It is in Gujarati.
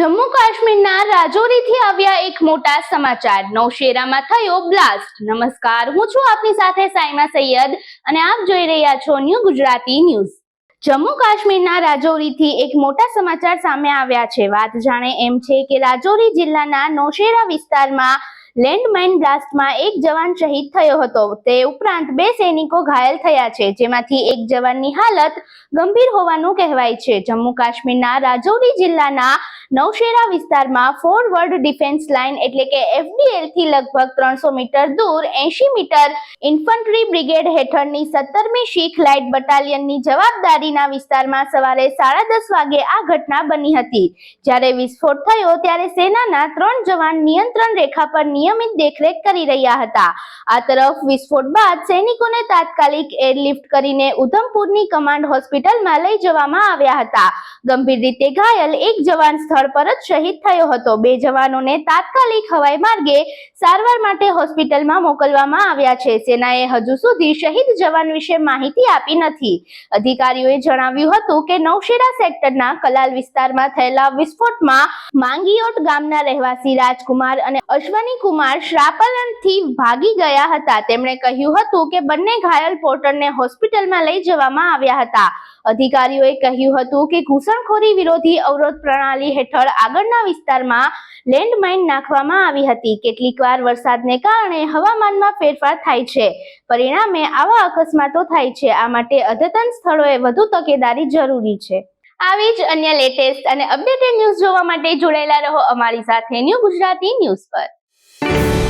જમ્મુ કાશ્મીરના રાજૌરીથી આવ્યા એક મોટા સમાચાર. નૌશેરામાં થયો બ્લાસ્ટ. નમસ્કાર, હું છું આપની સાથે સાઈમા સૈયદ અને આપ જોઈ રહ્યા છો ન્યૂ ગુજરાતી ન્યૂઝ. જમ્મુ કાશ્મીરના રાજૌરીથી એક મોટા સમાચાર સામે આવ્યા છે. વાત જાણે એમ છે કે રાજૌરી જિલ્લાના નૌશેરા વિસ્તારમાં લેન્ડમાઇન બ્લાસ્ટમાં એક જવાન શહીદ થયો હતો. તે ઉપરાંત બે સૈનિકો ઘાયલ થયા છે, જેમાંથી એક જવાનની હાલત ગંભીર હોવાનું કહેવાય છે. જમ્મુ કાશ્મીરના રાજૌરી જિલ્લાના નૌશેરા વિસ્તારમાં ફોરવર્ડ ડિફેન્સ લાઇન એટલે કે એફડીએલથી લગભગ ત્રણસો મીટર દૂર એંશી મીટર ઇન્ફન્ટ્રી બ્રિગેડ હેઠળની સત્તરમી શીખ લાઇટ બટાલિયનની જવાબદારીના વિસ્તારમાં સવારે સાડા દસ વાગે આ ઘટના બની હતી. જ્યારે વિસ્ફોટ થયો ત્યારે સેનાના ત્રણ જવાન નિયંત્રણ રેખા પર નિયમિત દેખરેખ કરી રહ્યા હતા. આ તરફ વિસ્ફોટ બાદ સૈનિકોને તાત્કાલિક એરલિફ્ટ કરીને ઉધમપુરની કમાન્ડ હોસ્પિટલમાં લઈ જવામાં આવ્યા હતા. ગંભીર રીતે ઘાયલ એક જવાન સ્થળ પર જ શહીદ થયો હતો. બે જવાનોને તાત્કાલિક હવાઈ માર્ગે સારવાર માટે હોસ્પિટલમાં મોકલવામાં આવ્યા છે. સેનાએ હજુ સુધી શહીદ જવાન વિશે માહિતી આપી નથી. અધિકારીઓએ જણાવ્યું હતું કે નૌશેરા સેક્ટરના કલાલ વિસ્તારમાં થયેલા વિસ્ફોટમાં માંગીયોટ ગામના રહેવાસી રાજકુમાર અને અશ્વની કુમાર શ્રાપલનથી ભાગી ગયા હતા. તેમણે કહ્યું હતું કે બંને ઘાયલ પોર્ટરને હોસ્પિટલમાં લઈ જવામાં આવ્યા હતા. અધિકારીઓએ કહ્યું હતું કે ઘૂસણખોરી વિરોધી અવરોધ પ્રણાલી હેઠળ આગળના વિસ્તારમાં લેન્ડમાઇન નાખવામાં આવી હતી. કેટલીકવાર વરસાદને કારણે હવામાનમાં ફેરફાર થાય છે. પરિણામે આવા અકસ્માતો થાય છે. આ માટે અદ્યતન સ્થળોએ વધુ તકેદારી જરૂરી છે. આવી જ અન્ય લેટેસ્ટ અને અપડેટેડ ન્યૂઝ જોવા માટે જોડાયેલા રહો અમારી સાથે ન્યૂ ગુજરાતી ન્યૂઝ પર. thank you